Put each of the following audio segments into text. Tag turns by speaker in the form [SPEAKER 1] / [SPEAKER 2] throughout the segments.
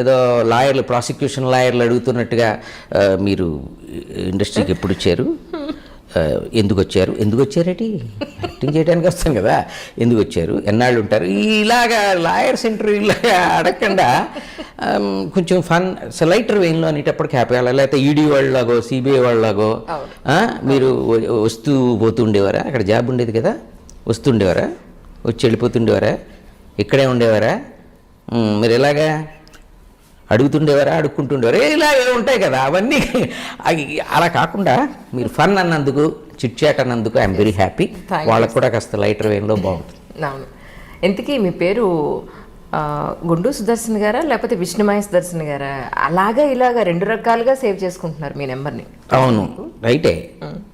[SPEAKER 1] ఏదో లాయర్లు ప్రాసిక్యూషన్ లాయర్లు అడుగుతున్నట్టుగా మీరు ఇండస్ట్రీకి ఎప్పుడు వచ్చారు? ఎందుకు వచ్చారు? ఎందుకు వచ్చారేటి? యాక్టింగ్ చేయడానికి వస్తాం కదా. ఎందుకు వచ్చారు? ఎన్నాళ్ళు ఉంటారు? ఇలాగా లాయర్స్ ఇంటర్వ్యూలాగా అడగకుండా కొంచెం ఫన్ లైటర్ వెయిన్లో అనేటప్పటికి హ్యాపీ లేకపోతే ఈడీ వాళ్ళలాగో సిబిఐ వాళ్ళలాగో మీరు వస్తూ పోతుండేవారా? అక్కడ జాబ్ ఉండేది కదా. వస్తుండేవారా? వచ్చి వెళ్ళిపోతుండేవారా? ఇక్కడే ఉండేవారా? మీరు ఎలాగా అడుగుతుండేవారా అడుక్కుంటుండేవారా? ఇలా ఏవో ఉంటాయి కదా అవన్నీ. అవి అలా కాకుండా మీరు ఫన్ అన్నందుకు చిట్ చాట్ అన్నందుకు ఐఎమ్ వెరీ హ్యాపీ. వాళ్ళకు కూడా కాస్త లైటర్ వేన్లో బాగుంటుంది.
[SPEAKER 2] అవును. ఇంతకీ మీ పేరు గుండు సుదర్శన్ గారా లేకపోతే విష్ణుమాయ సుదర్శన్ గారా? అలాగా ఇలాగా రెండు రకాలుగా సేవ్ చేసుకుంటున్నారు మీ నెంబర్ని.
[SPEAKER 1] అవును. రైటే.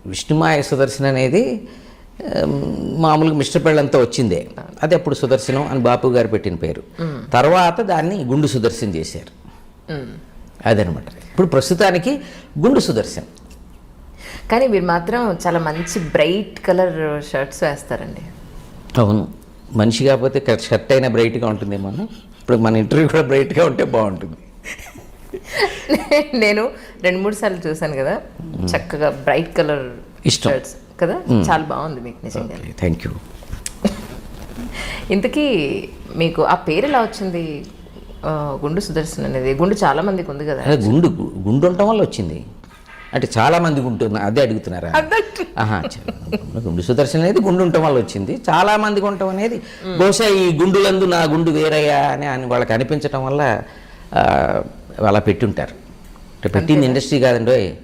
[SPEAKER 1] విష్ణుమాయ సుదర్శన్ అనేది మామూలుగా మిస్టర్ పెళ్ళంతా వచ్చిందే. అది అప్పుడు సుదర్శనం అని బాపు గారు పెట్టిన పేరు. తర్వాత దాన్ని గుండు సుదర్శన్ చేశారు. అదనమాట. ఇప్పుడు ప్రస్తుతానికి గుండు సుదర్శన్.
[SPEAKER 2] కానీ మీరు మాత్రం చాలా మంచి బ్రైట్ కలర్ షర్ట్స్ వేస్తారండి.
[SPEAKER 1] అవును. మనిషి కాకపోతే షర్ట్ అయినా బ్రైట్గా ఉంటుందేమో. ఇప్పుడు మన ఇంటర్వ్యూ కూడా బ్రైట్గా ఉంటే బాగుంటుంది.
[SPEAKER 2] నేను రెండు మూడు సార్లు చూశాను కదా. చక్కగా బ్రైట్ కలర్. షర్ట్స్ కదా? చాలా బాగుంది మీకు నిజంగా
[SPEAKER 1] థ్యాంక్ యూ
[SPEAKER 2] ఇంతకీ మీకు ఆ పేరు ఎలా వచ్చింది? గుండు సుదర్శన్ అనేది. గుండు చాలా మందికి ఉంది కదా.
[SPEAKER 1] అదే గుండు గుండు ఉండటం వల్ల వచ్చింది. అంటే చాలా మందికి ఉంటుంది అదే అడుగుతున్నారా? గుండు సుదర్శన్ అనేది గుండు ఉండటం వల్ల వచ్చింది. చాలా మందికి ఉండటం అనేది బహుశా ఈ గుండులందు నా గుండు వేరయ్యా అని అని వాళ్ళకి అనిపించటం వల్ల అలా పెట్టుంటారు. అంటే పెట్టింది ఇండస్ట్రీ కాదండి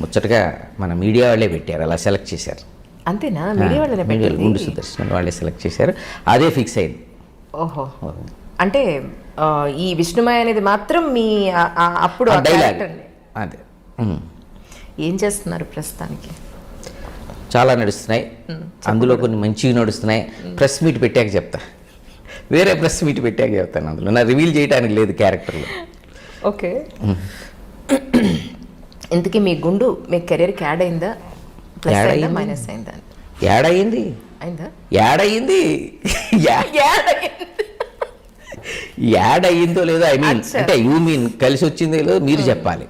[SPEAKER 1] ముచ్చటగా మన మీడియా వాళ్ళే పెట్టారు అలా సెలెక్ట్ చేశారు.
[SPEAKER 2] అంతేనా? మీడియా
[SPEAKER 1] గుండు సుదర్శన్ వాళ్ళే సెలెక్ట్ చేశారు. అదే ఫిక్స్ అయింది.
[SPEAKER 2] ఓహో. అంటే ఈ విష్ణుమయ అనేది మాత్రం మీ అప్పుడు.
[SPEAKER 1] అదే.
[SPEAKER 2] ఏం చేస్తున్నారు ప్రస్తుతానికి?
[SPEAKER 1] చాలా నడుస్తున్నాయి. అందులో కొన్ని మంచివి నడుస్తున్నాయి. ప్రెస్ మీట్ పెట్టాక చెప్తా. వేరే ప్రెస్ మీట్ పెట్టాక చెప్తాను అందులో. నా రివీల్ చేయడానికి లేదు క్యారెక్టర్లో.
[SPEAKER 2] ఓకే. ఇంతకీ మీ గుండు మీ కెరీర్కి యాడ్ అయిందా? ప్లస్ అయిందా?
[SPEAKER 1] అయింది.
[SPEAKER 2] మైనస్ అయిందా?
[SPEAKER 1] యాడయింది
[SPEAKER 2] అయిందా.
[SPEAKER 1] యాడయింది
[SPEAKER 2] యాడ్ అయింది.
[SPEAKER 1] యాడ్ అయ్యిందో లేదో ఐ మీన్. అంటే యూ మీన్ కలిసి వచ్చిందో లేదో మీరు చెప్పాలి.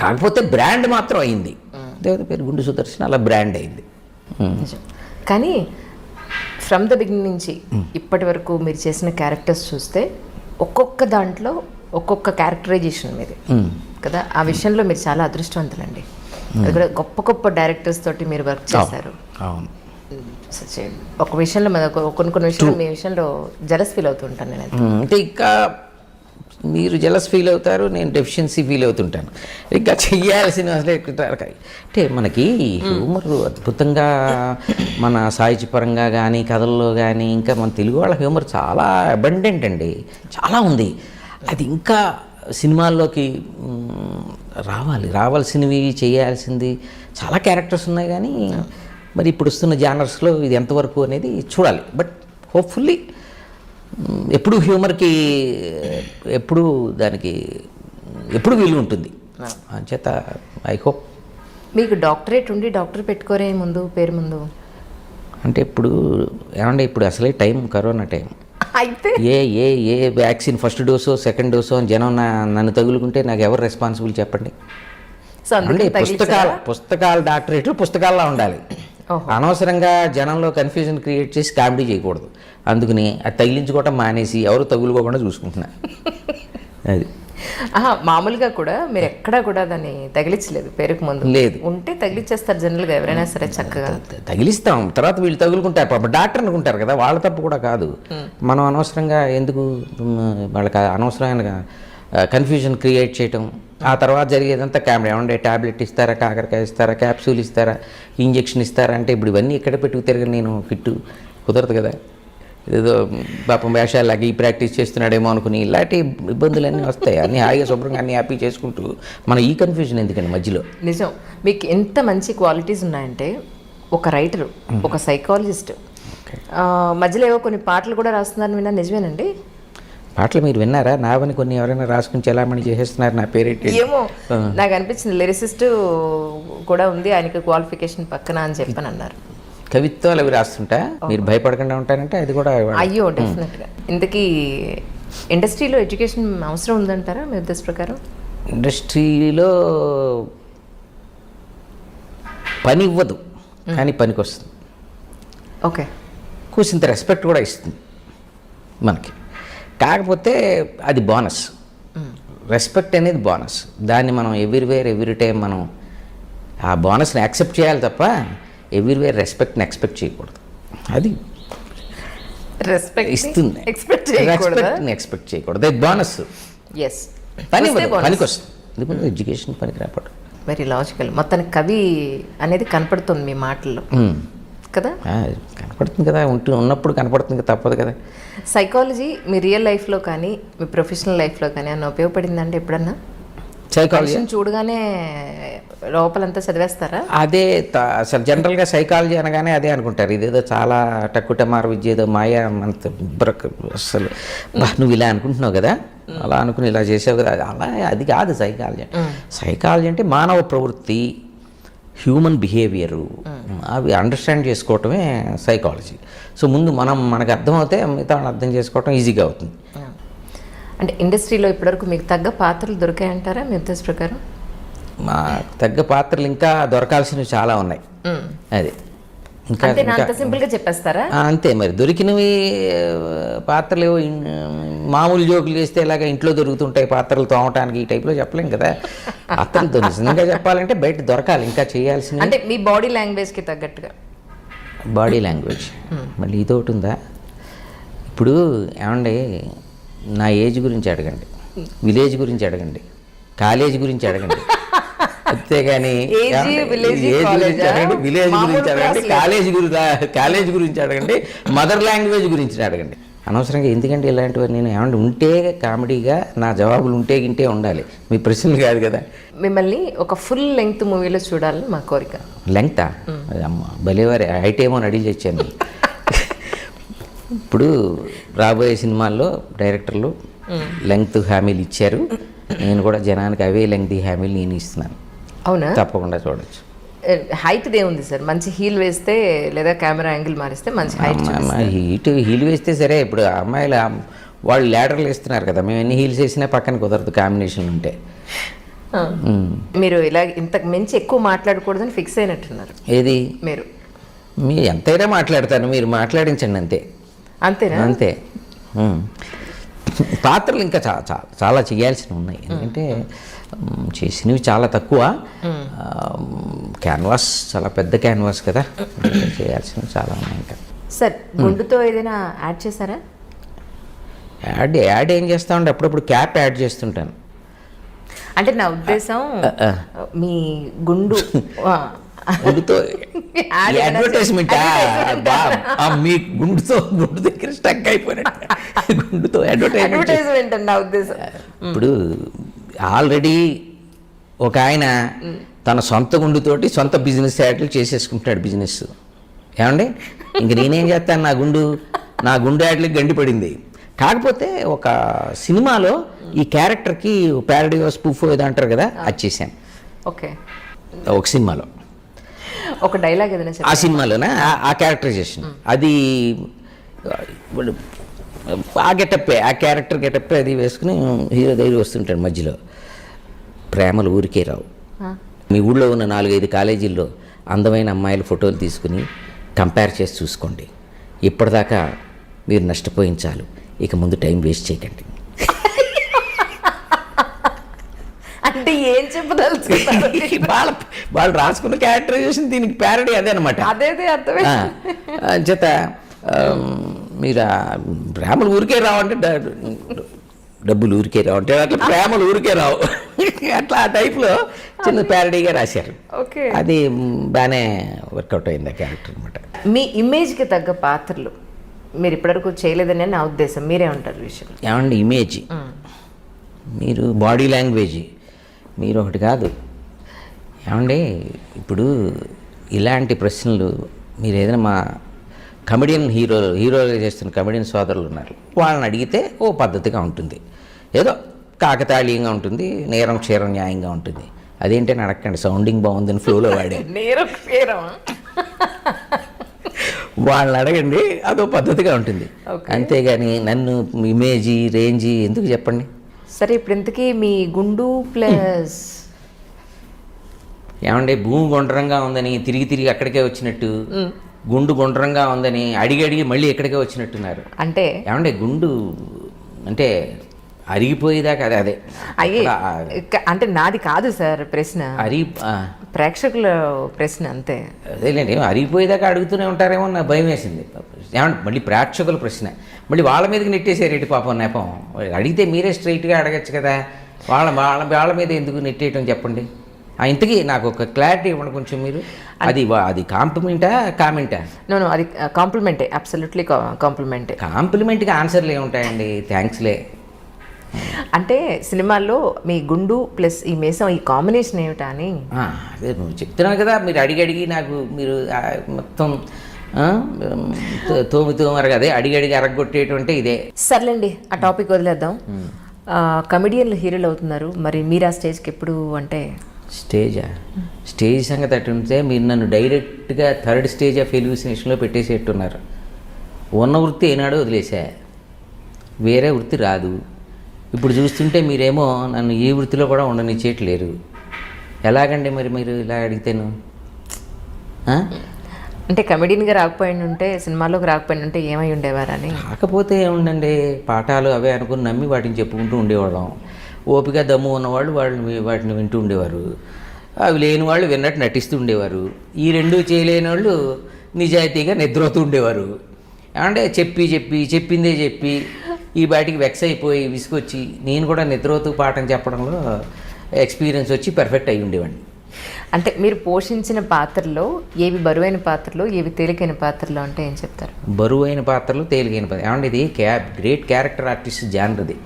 [SPEAKER 1] కాకపోతే బ్రాండ్ మాత్రం అయింది. దేవత పేరు గుండు సుదర్శన్ అలా బ్రాండ్ అయింది.
[SPEAKER 2] కానీ ఫ్రమ్ ద బిగినింగ్ నుంచి ఇప్పటి వరకు మీరు చేసిన క్యారెక్టర్స్ చూస్తే ఒక్కొక్క దాంట్లో ఒక్కొక్క క్యారెక్టరైజేషన్ మీది. కదా? ఆ విషయంలో మీరు చాలా అదృష్టవంతులండి. అది కూడా గొప్ప గొప్ప డైరెక్టర్స్ తోటి మీరు వర్క్ చేశారు.
[SPEAKER 1] అవును.
[SPEAKER 2] ఒక విషయంలో మన ఒక- కొన్ని కొన్ని విషయాలు మీ విషయంలో జలస్ ఫీల్ అవుతుంటాను నేను
[SPEAKER 1] అంటే ఇంకా మీరు జలస్ ఫీల్ అవుతారు నేను డెఫిషియన్సీ ఫీల్ అవుతుంటాను. ఇంకా ఎక్కువ- అంటే మనకి హ్యూమర్ అద్భుతంగా మన సాహిత్యపరంగా కానీ కథల్లో కానీ ఇంకా మన తెలుగు వాళ్ళ హ్యూమర్ చాలా అబండెంట్ అండి. చాలా ఉంది. అది ఇంకా సినిమాల్లోకి రావాలి. రావాల్సినవి చేయాల్సింది చాలా క్యారెక్టర్స్ ఉన్నాయి కానీ మరి ఇప్పుడు వస్తున్న జానర్స్లో ఇది ఎంతవరకు అనేది చూడాలి. బట్ హోప్ఫుల్లీ ఎప్పుడు హ్యూమర్కి ఎప్పుడు దానికి ఎప్పుడు విలువ ఉంటుంది. అంచేత ఐ హోప్.
[SPEAKER 2] మీకు డాక్టరేట్ ఉండి డాక్టర్ పెట్టుకోరే ముందు పేరు ముందు?
[SPEAKER 1] అంటే ఇప్పుడు ఏమంటే ఇప్పుడు అసలే టైం కరోనా టైం.
[SPEAKER 2] అయితే?
[SPEAKER 1] ఏ ఏ ఏ వ్యాక్సిన్ ఫస్ట్ డోసో సెకండ్ డోసో అని జనం నా నన్ను తగులుకుంటే నాకు ఎవరు రెస్పాన్సిబుల్ చెప్పండి?
[SPEAKER 2] సో
[SPEAKER 1] అంటే
[SPEAKER 2] అందుకే
[SPEAKER 1] పుస్తకాలు పుస్తకాలు డాక్టరేట్లు పుస్తకాల్లో ఉండాలి. అనవసరంగా జనంలో కన్ఫ్యూజన్ క్రియేట్ చేసి కామెడీ చేయకూడదు. అందుకని అది తగిలించుకోవటం మానేసి ఎవరు తగులుకోకుండా చూసుకుంటున్నా. అది.
[SPEAKER 2] ఆహా, మామూలుగా కూడా మీరు ఎక్కడా కూడా దాన్ని తగిలించలేదు పేరుకు ముందు.
[SPEAKER 1] లేదు.
[SPEAKER 2] ఉంటే తగిలిచ్చేస్తారు జనరల్గా ఎవరైనా సరే చక్కగా.
[SPEAKER 1] తగిలిస్తాం. తర్వాత వీళ్ళు తగులుకుంటారు. పాప డాక్టర్ అనుకుంటారు కదా వాళ్ళ తప్పు కూడా కాదు. మనం అనవసరంగా ఎందుకు వాళ్ళకి అనవసరమైన కన్ఫ్యూజన్ క్రియేట్ చేయటం. ఆ తర్వాత జరిగేదంతా కెమెరా ఏమంటే ట్యాబ్లెట్ ఇస్తారా కాకరకాయ ఇస్తారా క్యాప్సూల్ ఇస్తారా ఇంజెక్షన్ ఇస్తారా? అంటే ఇప్పుడు ఇవన్నీ ఎక్కడ పెట్టుకు తిరగని నేను ఫిట్ కుదరదు కదా. ఏదో పాపం వేషాలకి ఈ ప్రాక్టీస్ చేస్తున్నాడేమో అనుకుని ఇలాంటి ఇబ్బందులన్నీ వస్తాయి. అన్నీ హాయిగా శుభ్రంగా అన్నీ హ్యాపీ చేసుకుంటూ మన ఈ కన్ఫ్యూజన్ ఎందుకండి మధ్యలో?
[SPEAKER 2] నిజం. మీకు ఎంత మంచి క్వాలిటీస్ ఉన్నాయంటే ఒక రైటర్ ఒక సైకాలజిస్ట్ మధ్యలో ఏవో కొన్ని పాటలు కూడా రాస్తున్నారని విన్నా. నిజమేనండి?
[SPEAKER 1] పాటలు మీరు విన్నారా? నావని కొన్ని ఎవరైనా రాసుకుని చలామణి చేసేస్తున్నారు? నా పేరేంటి?
[SPEAKER 2] ఏమో. నాకు అనిపించింది లిరిసిస్ట్ కూడా ఉంది ఆయనకి క్వాలిఫికేషన్ పక్కన అని చెప్పని అన్నారు.
[SPEAKER 1] కవిత్వాలు అవి రాస్తుంటా? మీరు భయపడకుండా ఉంటారంటే అది కూడా
[SPEAKER 2] అయ్యో డెఫినెట్గా ఇంతకీ ఇండస్ట్రీలో ఎడ్యుకేషన్ అవసరం ఉందంటారా మీ ఉద్దేశ ప్రకారం?
[SPEAKER 1] ఇండస్ట్రీలో పని ఇవ్వదు కానీ పనికి వస్తుంది
[SPEAKER 2] ఓకే.
[SPEAKER 1] కూసింత రెస్పెక్ట్ కూడా ఇస్తుంది మనకి. కాకపోతే అది బోనస్. రెస్పెక్ట్ అనేది బోనస్. దాన్ని మనం ఎవ్రీవేర్ ఎవ్రీ టైం మనం ఆ బోనస్ని యాక్సెప్ట్ చేయాలి తప్ప ఎవ్రీవేర్ రెస్పెక్ట్ని ఎక్స్పెక్ట్ చేయకూడదు. అది
[SPEAKER 2] రెస్పెక్ట్
[SPEAKER 1] ఇస్తుంది.
[SPEAKER 2] ఎక్స్పెక్ట్ చేయకూడదా?
[SPEAKER 1] రెస్పెక్ట్ని ఎక్స్పెక్ట్ చేయకూడదు. అది బోనస్.
[SPEAKER 2] ఎస్
[SPEAKER 1] పని పనికి వస్తుంది ఎడ్యుకేషన్ పనికి రాపడు
[SPEAKER 2] వెరీ లాజికల్ మొత్తానికి కవి అనేది కనపడుతుంది మీ మాటల్లో. కదా?
[SPEAKER 1] కనపడుతుంది కదా ఉంటూ ఉన్నప్పుడు కనపడుతుంది కదా, తప్పదు కదా.
[SPEAKER 2] సైకాలజీ మీ రియల్ లైఫ్లో కానీ మీ ప్రొఫెషనల్ లైఫ్లో కానీ అన్న ఉపయోగపడిందంటే ఎప్పుడన్నా?
[SPEAKER 1] సైకాలజీ
[SPEAKER 2] చూడగానే లోపలంతా చదివేస్తారా?
[SPEAKER 1] అదే అసలు జనరల్గా సైకాలజీ అనగానే అదే అనుకుంటారు. ఇదేదో చాలా టక్కుటమార విద్య ఏదో మాయ అంత అసలు నువ్వు ఇలా అనుకుంటున్నావు కదా? అలా అనుకుని ఇలా చేసావు కదా? అలా అది కాదు సైకాలజీ సైకాలజీ అంటే మానవ ప్రవృత్తి. Human behaviour. అవి అండర్స్టాండ్ చేసుకోవటమే సైకాలజీ. సో ముందు మనం మనకు అర్థమవుతే మిగతా అర్థం చేసుకోవటం ఈజీగా అవుతుంది.
[SPEAKER 2] అంటే ఇండస్ట్రీలో ఇప్పటివరకు మీకు తగ్గ పాత్రలు దొరికాయంటారా మీ ఉద్దేశ ప్రకారం?
[SPEAKER 1] మా తగ్గ పాత్రలు ఇంకా దొరకాల్సినవి చాలా ఉన్నాయి. అది. ఇంకా
[SPEAKER 2] అంతే
[SPEAKER 1] ఇంకా
[SPEAKER 2] అంత సింపుల్గా చెప్పేస్తారా
[SPEAKER 1] అంతే మరి. దొరికినవి పాత్రలు మామూలు జోకులు వేస్తే ఇలాగ ఇంట్లో దొరుకుతుంటాయి పాత్రలు తోమటానికి ఈ టైప్లో చెప్పలేం కదా. పాత్రలు దొరికి నిజంగా చెప్పాలంటే బయట దొరకాలి ఇంకా చేయాల్సిన
[SPEAKER 2] అంటే మీ బాడీ లాంగ్వేజ్కి తగ్గట్టుగా.
[SPEAKER 1] Body language. మళ్ళీ ఇదొకటి ఉందా? ఇప్పుడు ఏమండి నా ఏజ్ గురించి అడగండి. విలేజ్ గురించి అడగండి. కాలేజ్ గురించి అడగండి. అంతేగాని విలేజ్ గురించి అడగండి. కాలేజ్ గురించి కాలేజ్ గురించి అడగండి మదర్ లాంగ్వేజ్ గురించి అడగండి. అనవసరంగా ఎందుకంటే ఇలాంటివి నేను ఏమంటే ఉంటే కామెడీగా నా జవాబులు ఉంటే గింటే ఉండాలి. మీ ప్రశ్నలు కాదు కదా.
[SPEAKER 2] మిమ్మల్ని ఒక ఫుల్ లెంగ్త్ మూవీలో చూడాలని మా కోరిక.
[SPEAKER 1] లెంగ్తా? అమ్మ భలేవారి హైట్ ఏమో అని అడిగి తెచ్చాను. ఇప్పుడు రాబోయే సినిమాల్లో డైరెక్టర్లు లెంగ్త్ హామీలు ఇచ్చారు. నేను కూడా జనానికి అవే లెంగ్త్ హామీలు నేను ఇస్తున్నాను.
[SPEAKER 2] అవునా?
[SPEAKER 1] తప్పకుండా చూడొచ్చు.
[SPEAKER 2] హైట్ ఉంది సార్? మంచి హీల్ వేస్తే లేదా కెమెరా యాంగిల్ మారిస్తే మంచి హైట్
[SPEAKER 1] హీట్ హీల్ వేస్తే సరే ఇప్పుడు అమ్మాయిలు వాళ్ళు లేడర్లు వేస్తున్నారు కదా మేము ఎన్ని హీల్స్ వేసినా పక్కన కుదరదు కాంబినేషన్ ఉంటే.
[SPEAKER 2] మీరు ఇలా ఇంతకు మించి ఎక్కువ మాట్లాడకూడదని ఫిక్స్ అయినట్టున్నారు.
[SPEAKER 1] ఏది?
[SPEAKER 2] మీరు.
[SPEAKER 1] మీ ఎంతైనా మాట్లాడతాను మీరు మాట్లాడించండి అంతే.
[SPEAKER 2] అంతేనా?
[SPEAKER 1] అంతే. పాత్రలు ఇంకా చా చా- చాలా చేయాల్సినవి ఉన్నాయి. ఎందుకంటే చేసినవి చాలా తక్కువ. క్యాన్వాస్ చాలా పెద్ద క్యాన్వాస్ కదా. చేయాల్సినవి చాలా ఉన్నాయి ఇంకా.
[SPEAKER 2] సార్ గుండుతో ఏదైనా యాడ్ చేశారా?
[SPEAKER 1] యాడ్ యాడ్ ఏం చేస్తామంటే అప్పుడప్పుడు క్యాప్ యాడ్ చేస్తుంటాను.
[SPEAKER 2] అంటే నా ఉద్దేశం. మీ గుండు.
[SPEAKER 1] గుండుతో అడ్వర్టైజ్మెంట్. మీ గుండుతో గుండు దగ్గర స్టక్ అయిపోయినట్టు. గుండుతో అడ్వర్టైజ్మెంట్
[SPEAKER 2] అడ్వర్టైజ్మెంట్ అండి నా ఉద్దేశం.
[SPEAKER 1] ఇప్పుడు ఆల్రెడీ ఒక ఆయన తన సొంత గుండుతోటి సొంత బిజినెస్ యాడ్లు చేసేసుకుంటాడు బిజినెస్. ఏమండి? ఇంక నేనేం చేస్తాను? నా గుండు నా గుండు యాడ్లకి గండి పడింది. కాకపోతే ఒక సినిమాలో ఈ క్యారెక్టర్కి ప్యారడీ స్పూఫ్ ఏదో అంటారు కదా అది చేశాను.
[SPEAKER 2] ఓకే.
[SPEAKER 1] ఒక సినిమాలో.
[SPEAKER 2] ఒక డైలాగ్ ఏదైనా
[SPEAKER 1] ఆ సినిమాలోనే? ఆ- ఆ క్యారెక్టరైజేషన్ అది ఆ గెటప్పే ఆ క్యారెక్టర్ గెటప్పే అది వేసుకుని హీరో దగ్గర వస్తుంటాడు మధ్యలో. ప్రేమలు ఊరికే రావు. మీ ఊళ్ళో ఉన్న నాలుగైదు కాలేజీల్లో అందమైన అమ్మాయిల ఫోటోలు తీసుకుని కంపేర్ చేసి చూసుకోండి. ఇప్పటిదాకా మీరు నష్టపోయించాలు ఇక ముందు టైం వేస్ట్ చేయకండి.
[SPEAKER 2] అంటే ఏం చెప్పదలుచుకున్నారు?
[SPEAKER 1] వాళ్ళ వాళ్ళు రాసుకున్న క్యారెక్టరైజేషన్ దీనికి ప్యారడీ అదే అనమాట
[SPEAKER 2] అదేదే అర్థమే
[SPEAKER 1] చేత మీరు ప్రేమలు ఊరికే రావంటే డబ్బులు ఊరికే రావు అంటే అట్లా ప్రేమలు ఊరికే రావు. అట్లా ఆ టైప్లో చిన్న ప్యారడీగా రాశారు.
[SPEAKER 2] ఓకే.
[SPEAKER 1] అది బాగానే వర్కౌట్ అయింది ఆ క్యారెక్టర్ అనమాట
[SPEAKER 2] మీ ఇమేజ్కి తగ్గ పాత్రలు మీరు ఇప్పటివరకు చేయలేదని నా ఉద్దేశం. మీరే ఉంటారు విషయం.
[SPEAKER 1] ఏమండి ఇమేజ్ మీరు బాడీ లాంగ్వేజ్ మీరు ఒకటి కాదు. ఏమండి ఇప్పుడు ఇలాంటి ప్రశ్నలు మీరు ఏదైనా మా కమెడియన్ హీరో హీరోలు చేస్తున్న కమెడియన్ సోదరులు ఉన్నారు. వాళ్ళని అడిగితే ఓ పద్ధతిగా ఉంటుంది. ఏదో కాకతాళీయంగా ఉంటుంది నేరం క్షీరం న్యాయంగా ఉంటుంది. అదేంటని అడగండి సౌండింగ్ బాగుందని ఫ్లోలో వాడే
[SPEAKER 2] నేరం పేరం
[SPEAKER 1] వాళ్ళని అడగండి అదో పద్ధతిగా ఉంటుంది. అంతేగాని నన్ను ఇమేజీ రేంజీ ఎందుకు చెప్పండి?
[SPEAKER 2] సరే ఇప్పుడు ఇంతకీ మీ గుండు ప్లస్
[SPEAKER 1] ఏమంటే భూమి గుండ్రంగా ఉందని తిరిగి తిరిగి అక్కడికే వచ్చినట్టు? గుండు గుండ్రంగా ఉందని అడిగి అడిగి మళ్ళీ ఇక్కడికే వచ్చినట్టున్నారు.
[SPEAKER 2] అంటే?
[SPEAKER 1] ఏమంటే గుండు అంటే అరిగిపోయేదాకా అదే అదే.
[SPEAKER 2] అయ్యే అంటే నాది కాదు సార్ ప్రశ్న.
[SPEAKER 1] అరి
[SPEAKER 2] ప్రేక్షకుల ప్రశ్న అంతే.
[SPEAKER 1] అదేలేండి అరిగిపోయేదాకా అడుగుతూనే ఉంటారేమో నాకు భయం వేసింది. ఏమంటే మళ్ళీ ప్రేక్షకుల ప్రశ్న. మళ్ళీ వాళ్ళ మీదకి నెట్టేసారేంటి పాపం నేపం? అడిగితే మీరే స్ట్రైట్గా అడగచ్చు కదా. వాళ్ళ వాళ్ళ వాళ్ళ మీద ఎందుకు నెట్టేయటం చెప్పండి. ఇంతకీ నాకు ఒక క్లారిటీ ఇవ్వండి కొంచెం మీరు. అది అది కాంప్లిమెంటా కామెంటా?
[SPEAKER 2] నో నో అది కాంప్లిమెంటే అబ్సల్యూట్లీ కాంప్లిమెంటే.
[SPEAKER 1] కాంప్లిమెంట్గా ఆన్సర్లు ఏముంటాయండి థ్యాంక్స్లే
[SPEAKER 2] అంటే సినిమాల్లో మీ గుండు ప్లస్ ఈ మేసం ఈ కాంబినేషన్ ఏమిటా అని?
[SPEAKER 1] అదే నువ్వు చెప్తున్నావు కదా మీరు అడిగి అడిగి నాకు మీరు మొత్తం తోమి తోమరు అదే అడిగి అడిగి అరగొట్టేటువంటి ఇదే.
[SPEAKER 2] సర్లేండి ఆ టాపిక్ వదిలేద్దాం. కమెడియన్లు హీరోలు అవుతున్నారు. మరి మీరు ఆ స్టేజ్కి ఎప్పుడు అంటే
[SPEAKER 1] స్టేజా? స్టేజ్ సంగతి అటు ఉంటే మీరు నన్ను డైరెక్ట్గా థర్డ్ స్టేజ్ ఆఫ్ ఎలివినేషన్లో పెట్టేసేట్టున్నారు. ఉన్న వృత్తి ఏనాడో వదిలేసా వేరే వృత్తి రాదు. ఇప్పుడు చూస్తుంటే మీరేమో నన్ను ఈ వృత్తిలో కూడా ఉండనిచ్చేయట్లేరు. ఎలాగండి మరి మీరు ఇలా అడిగితేను?
[SPEAKER 2] అంటే కమెడియన్గా రాకపోయి ఉంటే సినిమాలోకి రాకపోయి ఉంటే ఏమై ఉండేవారని?
[SPEAKER 1] కాకపోతే ఏముండండి పాఠాలు అవే అనుకుని నమ్మి వాటిని చెప్పుకుంటూ ఉండేవాళ్ళం. ఓపిక దమ్ము ఉన్నవాళ్ళు వాళ్ళని వాటిని వింటూ ఉండేవారు. అవి లేని వాళ్ళు విన్నట్టు నటిస్తూ ఉండేవారు. ఈ రెండు చేయలేని వాళ్ళు నిజాయితీగా నిద్రపోతూ ఉండేవారు. అంటే చెప్పి చెప్పి చెప్పిందే చెప్పి ఈ బాటికి వెక్స్ అయిపోయి విసుకొచ్చి నేను కూడా నిద్రపోతూ పాఠం చెప్పడంలో ఎక్స్పీరియన్స్ వచ్చి పర్ఫెక్ట్ అయి ఉండేవాడిని.
[SPEAKER 2] అంటే మీరు పోషించిన పాత్రలో ఏవి బరువైన పాత్రలో ఏవి తేలికైన పాత్రలో అంటే ఏం చెప్తారు?
[SPEAKER 1] బరువైన పాత్రలు తేలికైన పాత్ర ఏమంటే ఇది క్యా గ్రేట్ క్యారెక్టర్ ఆర్టిస్ట్ జానర్ది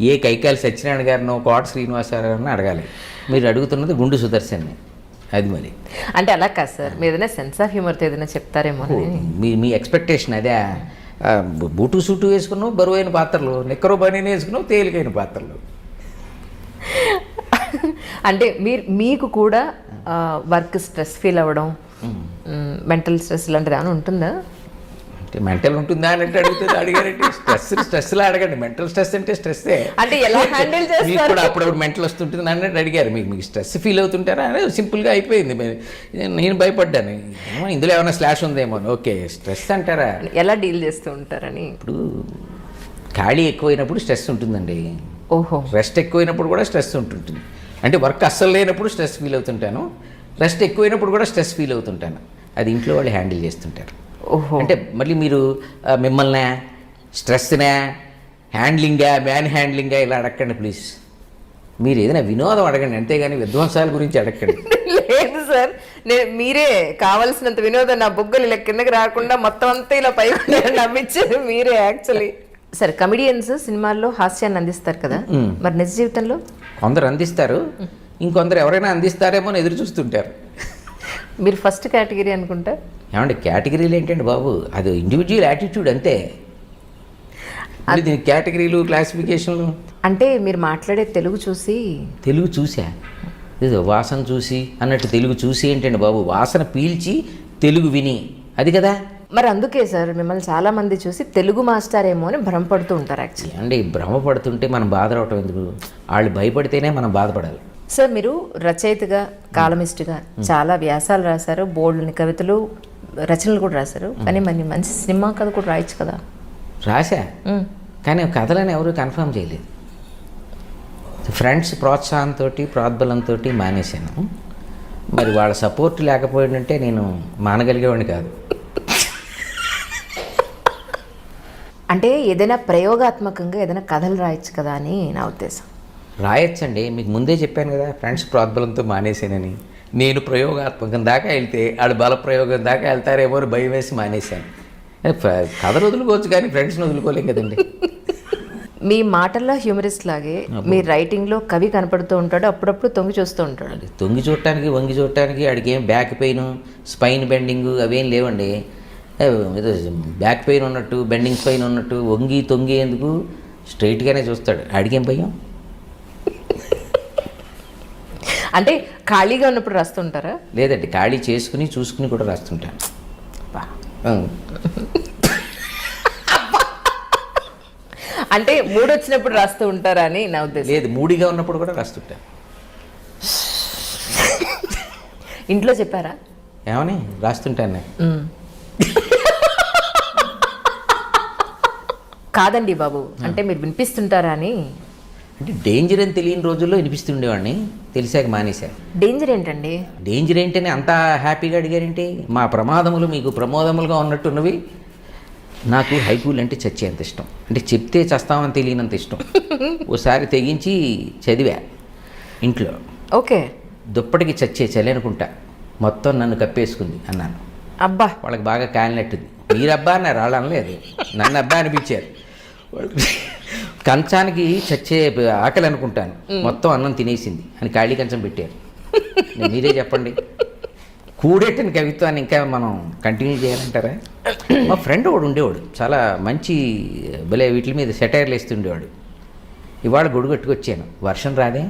[SPEAKER 1] ఏ కైకాలి సత్యనారాయణ గారినో కోట శ్రీనివాసరావు అడగాలి. మీరు అడుగుతున్నది గుండు సుదర్శన్ని. అది మరి.
[SPEAKER 2] అంటే అలా కాదు సార్. మీరు ఏదైనా సెన్స్ ఆఫ్ హ్యూమర్తో ఏదైనా చెప్తారేమో
[SPEAKER 1] మీ మీ ఎక్స్పెక్టేషన్ అదే. బూటు సూటు వేసుకున్నావు బరువైన పాత్రలు. నిక్కరు బనీని వేసుకున్నావు తేలికైన పాత్రలు.
[SPEAKER 2] అంటే మీరు మీకు కూడా వర్క్ స్ట్రెస్ ఫీల్ అవ్వడం మెంటల్ స్ట్రెస్ ఇలాంటిది ఏమైనా ఉంటుందా?
[SPEAKER 1] అంటే మెంటల్ ఉంటుందా అని అంటే అడుగుతుంది అడిగారంటే స్ట్రెస్ స్ట్రెస్లో అడగండి. మెంటల్ స్ట్రెస్ అంటే స్ట్రెస్సే
[SPEAKER 2] అంటే ఎలా హ్యాండిల్
[SPEAKER 1] మీకు కూడా అప్పుడప్పుడు మెంటల్ వస్తుంటుంది అన్నట్టు అడిగారు. మీకు మీకు స్ట్రెస్ ఫీల్ అవుతుంటారా అనే సింపుల్గా అయిపోయింది. నేను భయపడ్డాను. ఏమో ఇందులో ఏమైనా స్లాష్ ఉందేమో. ఓకే స్ట్రెస్ అంటారా?
[SPEAKER 2] ఎలా డీల్ చేస్తూ ఉంటారని?
[SPEAKER 1] ఇప్పుడు ఖాళీ ఎక్కువైనప్పుడు స్ట్రెస్ ఉంటుందండి.
[SPEAKER 2] ఓహో.
[SPEAKER 1] రెస్ట్ ఎక్కువైనప్పుడు కూడా స్ట్రెస్ ఉంటుంటుంది. అంటే వర్క్ అస్సలు లేనప్పుడు స్ట్రెస్ ఫీల్ అవుతుంటాను. రెస్ట్ ఎక్కువైనప్పుడు కూడా స్ట్రెస్ ఫీల్ అవుతుంటాను. అది ఇంట్లో వాళ్ళు హ్యాండిల్ చేస్తుంటారు. అంటే మళ్ళీ మీరు మిమ్మల్ని స్ట్రెస్నే హ్యాండ్లింగా మ్యాన్ హ్యాండ్లింగా ఇలా అడగండి ప్లీజ్. మీరు ఏదైనా వినోదం అడగండి అంతేగాని విధ్వంసాల గురించి అడగండి
[SPEAKER 2] లేదు సార్ నేను మీరే కావలసినంత వినోదం నా బొగ్గలు ఇలా కిందకి రాకుండా మొత్తం అంతా ఇలా పైకి నవ్వించేది మీరే యాక్చువల్లీ సరే కమిడియన్స్ సినిమాల్లో హాస్యాన్ని అందిస్తారు కదా. మరి నిజ జీవితంలో?
[SPEAKER 1] కొందరు అందిస్తారు. ఇంకొందరు ఎవరైనా అందిస్తారేమో అని ఎదురు చూస్తుంటారు.
[SPEAKER 2] మీరు ఫస్ట్ కేటగిరీ అనుకుంటా?
[SPEAKER 1] ఏమంటే కేటగిరీలు ఏంటండి బాబు? అది ఇండివిజువల్ యాటిట్యూడ్ అంతే. అది దీని కేటగిరీలు క్లాసిఫికేషన్లు
[SPEAKER 2] అంటే మీరు మాట్లాడే తెలుగు చూసి
[SPEAKER 1] తెలుగు చూసా? వాసన చూసి అన్నట్టు తెలుగు చూసి ఏంటండి బాబు? వాసన పీల్చి తెలుగు విని. అది కదా?
[SPEAKER 2] మరి అందుకే సార్ మిమ్మల్ని చాలా మంది చూసి తెలుగు మాస్టర్ ఏమో అని భ్రమపడుతూ ఉంటారు యాక్చువల్లీ
[SPEAKER 1] అంటే భ్రమపడుతుంటే మనం బాధపడటం ఎందుకు? వాళ్ళు భయపడితేనే మనం బాధపడాలి.
[SPEAKER 2] సార్ మీరు రచయితగా కాలమిస్ట్గా చాలా వ్యాసాలు రాశారు బోల్డ్ని కవితలు రచనలు కూడా రాశారు. కానీ మరి మంచి సినిమా కథ కూడా రాయొచ్చు కదా.
[SPEAKER 1] రాశా. కానీ కథలను ఎవరు కన్ఫర్మ్ చేయలేదు. ఫ్రెండ్స్ ప్రోత్సాహంతో ప్రోద్బలంతో మానేశాను. మరి వాళ్ళ సపోర్ట్ లేకపోయిందంటే నేను మానగలిగేవాడిని కాదు.
[SPEAKER 2] అంటే ఏదైనా ప్రయోగాత్మకంగా ఏదైనా కథలు రాయొచ్చు కదా అని నా ఉద్దేశం.
[SPEAKER 1] రాయొచ్చండి. మీకు ముందే చెప్పాను కదా ఫ్రెండ్స్ ప్రోద్బలంతో మానేశానని. నేను ప్రయోగాత్మకం దాకా వెళ్తే ఆడు బల ప్రయోగం దాకా వెళ్తారేమో అని భయం వేసి మానేశాను. కథలు వదులుకోవచ్చు కానీ ఫ్రెండ్స్ని వదులుకోలేం కదండి.
[SPEAKER 2] మీ మాటల్లో హ్యూమరిస్ట్ లాగే మీ రైటింగ్లో కవి కనపడుతూ ఉంటాడు అప్పుడప్పుడు తొంగి చూస్తూ ఉంటాడు.
[SPEAKER 1] తొంగి చూడటానికి వంగి చూడటానికి ఆడికి ఏం బ్యాక్ పెయిన్ స్పైన్ బెండింగ్ అవేం లేవండి. ఏదో బ్యాక్ పెయిన్ ఉన్నట్టు బెండింగ్ స్పైన్ ఉన్నట్టు వంగి తొంగి ఎందుకు స్ట్రైట్గానే చూస్తాడు. ఆడికేం భయం?
[SPEAKER 2] అంటే ఖాళీగా ఉన్నప్పుడు రాస్తుంటారా?
[SPEAKER 1] లేదండి ఖాళీ చేసుకుని చూసుకుని కూడా రాస్తుంటాను.
[SPEAKER 2] అంటే మూడు వచ్చినప్పుడు రాస్తూ ఉంటారా అని నా ఉద్దేశం.
[SPEAKER 1] లేదు మూడిగా ఉన్నప్పుడు కూడా రాస్తుంటాను.
[SPEAKER 2] ఇంట్లో చెప్పారా?
[SPEAKER 1] ఏమని? రాస్తుంటాను. నేను
[SPEAKER 2] కాదండి బాబు అంటే మీరు వినిపిస్తుంటారా అని.
[SPEAKER 1] అంటే డేంజర్ అని తెలియని రోజుల్లో వినిపిస్తుండేవాడిని తెలిసాక మానేశా.
[SPEAKER 2] డేంజర్ ఏంటండి?
[SPEAKER 1] డేంజర్ ఏంటని అంత హ్యాపీగా అడిగారేంటి? మా ప్రమాదములు మీకు ప్రమోదములుగా ఉన్నట్టున్నవి? నాకు హైకూల్ అంటే చచ్చేంత ఇష్టం. అంటే చెప్తే చస్తామని తెలియనంత ఇష్టం. ఓసారి తెగించి చదివా ఇంట్లో.
[SPEAKER 2] ఓకే.
[SPEAKER 1] దుప్పటికి చచ్చే చలి అనుకుంటా. మొత్తం నన్ను కప్పేసుకుంది అన్నాను.
[SPEAKER 2] అబ్బా.
[SPEAKER 1] వాళ్ళకి బాగా కాలినట్టుంది. మీరు అబ్బా అన్నారు. వాళ్ళు అనలేదు. నన్ను అబ్బా అనిపించారు. కంచానికి చచ్చే ఆకలి అనుకుంటాను. మొత్తం అన్నం తినేసింది. అని ఖాళీ కంచం పెట్టారు. మీరే చెప్పండి. కూడెట్టిన కవిత్వాన్ని ఇంకా మనం కంటిన్యూ చేయాలంటారా? మా ఫ్రెండ్ ఒకడు ఉండేవాడు. చాలా మంచి భలే వీటి మీద సెటైర్లు వేస్తుండేవాడు ఇవాళ గొడుగు కట్టుకొచ్చాను. వర్షం రాదే?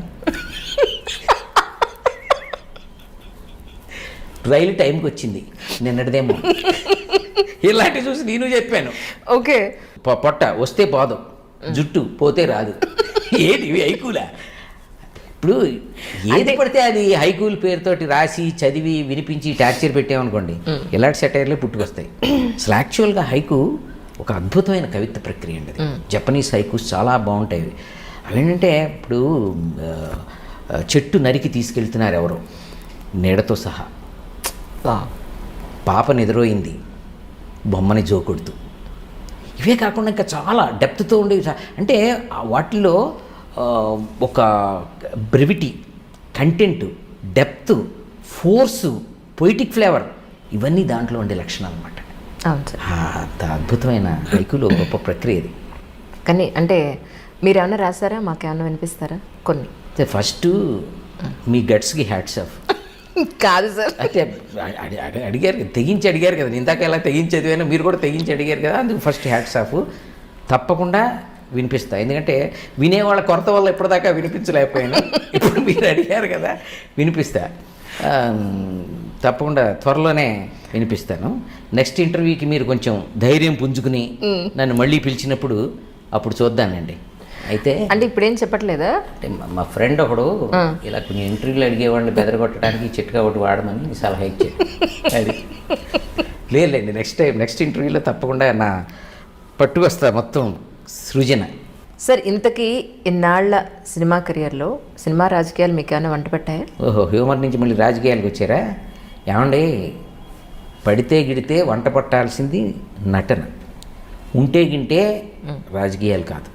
[SPEAKER 1] రైలు టైంకి వచ్చింది. నిన్నటిదేమో. ఇలాంటి చూసి నేను చెప్పాను.
[SPEAKER 2] ఓకే.
[SPEAKER 1] పొట్ట వస్తే పోదు. జుట్టు పోతే రాదు. ఏది ఇవి హైకూలా? ఇప్పుడు ఏది పడితే అది హైకూల్ పేరుతోటి రాసి చదివి వినిపించి టార్చర్ పెట్టామనుకోండి ఇలాంటి సెటైర్లే పుట్టుకొస్తాయి. అసలు యాక్చువల్గా హైకు ఒక అద్భుతమైన కవిత్వ ప్రక్రియ అండి జపనీస్ హైకూస్ చాలా బాగుంటాయి. అవేంటంటే ఇప్పుడు చెట్టు నరికి తీసుకెళ్తున్నారు ఎవరో నీడతో సహా. పాప నిద్రోయింది బొమ్మని జోకొడుతూ. ఇవే కాకుండా ఇంకా చాలా డెప్త్తో ఉండేవి. అంటే ఆ, ఒక brevity content depth force poetic flavour ఇవన్నీ దాంట్లో ఉండే లక్షణాలు అనమాట అంత అద్భుతమైన హైకులో గొప్ప ప్రక్రియ ఇది.
[SPEAKER 2] కానీ అంటే మీరు ఏమైనా రాసారా? మాకేమైనా వినిపిస్తారా? కొన్ని.
[SPEAKER 1] ఫస్ట్ మీ గట్స్కి హ్యాట్స్ ఆఫ్.
[SPEAKER 2] కాదు సార్.
[SPEAKER 1] అడి- అడిగారు తెగించి అడిగారు కదా. ఇందాక ఎలా తెగించి చదివాను మీరు కూడా తెగించి అడిగారు కదా. అందుకు ఫస్ట్ హ్యాట్స్ ఆఫ్ తప్పకుండా వినిపిస్తా. ఎందుకంటే వినేవాళ్ళ కొరత వల్ల ఇప్పటిదాకా వినిపించలేకపోయాను. ఇప్పుడు మీరు అడిగారు కదా వినిపిస్తా. తప్పకుండా త్వరలోనే వినిపిస్తాను. నెక్స్ట్ ఇంటర్వ్యూకి మీరు కొంచెం ధైర్యం పుంజుకుని నన్ను మళ్ళీ పిలిచినప్పుడు అప్పుడు చూద్దానండి. అయితే
[SPEAKER 2] అంటే ఇప్పుడేం చెప్పట్లేదా?
[SPEAKER 1] అంటే మా- ఫ్రెండ్ ఒకడు ఇలా కొంచెం ఇంటర్వ్యూలు అడిగేవాడిని బెదరగొట్టడానికి చిట్కా ఒకటి వాడమని సలహా ఇచ్చాడు. అది. లేదులేండి నెక్స్ట్ టైం నెక్స్ట్ ఇంటర్వ్యూలో తప్పకుండా నా పట్టుకొస్తా మొత్తం సృజన.
[SPEAKER 2] సార్ ఇంతకీ ఇన్నాళ్ళ సినిమా కెరియర్లో సినిమా రాజకీయాలు మీకు ఏమైనా వంట పట్టాయా?
[SPEAKER 1] ఓహో హ్యూమర్ నుంచి మళ్ళీ రాజకీయాలకు వచ్చారా? ఏమండి పడితే గిడితే వంట పట్టాల్సింది నటన. ఉంటే గింటే రాజకీయాలు కాదు.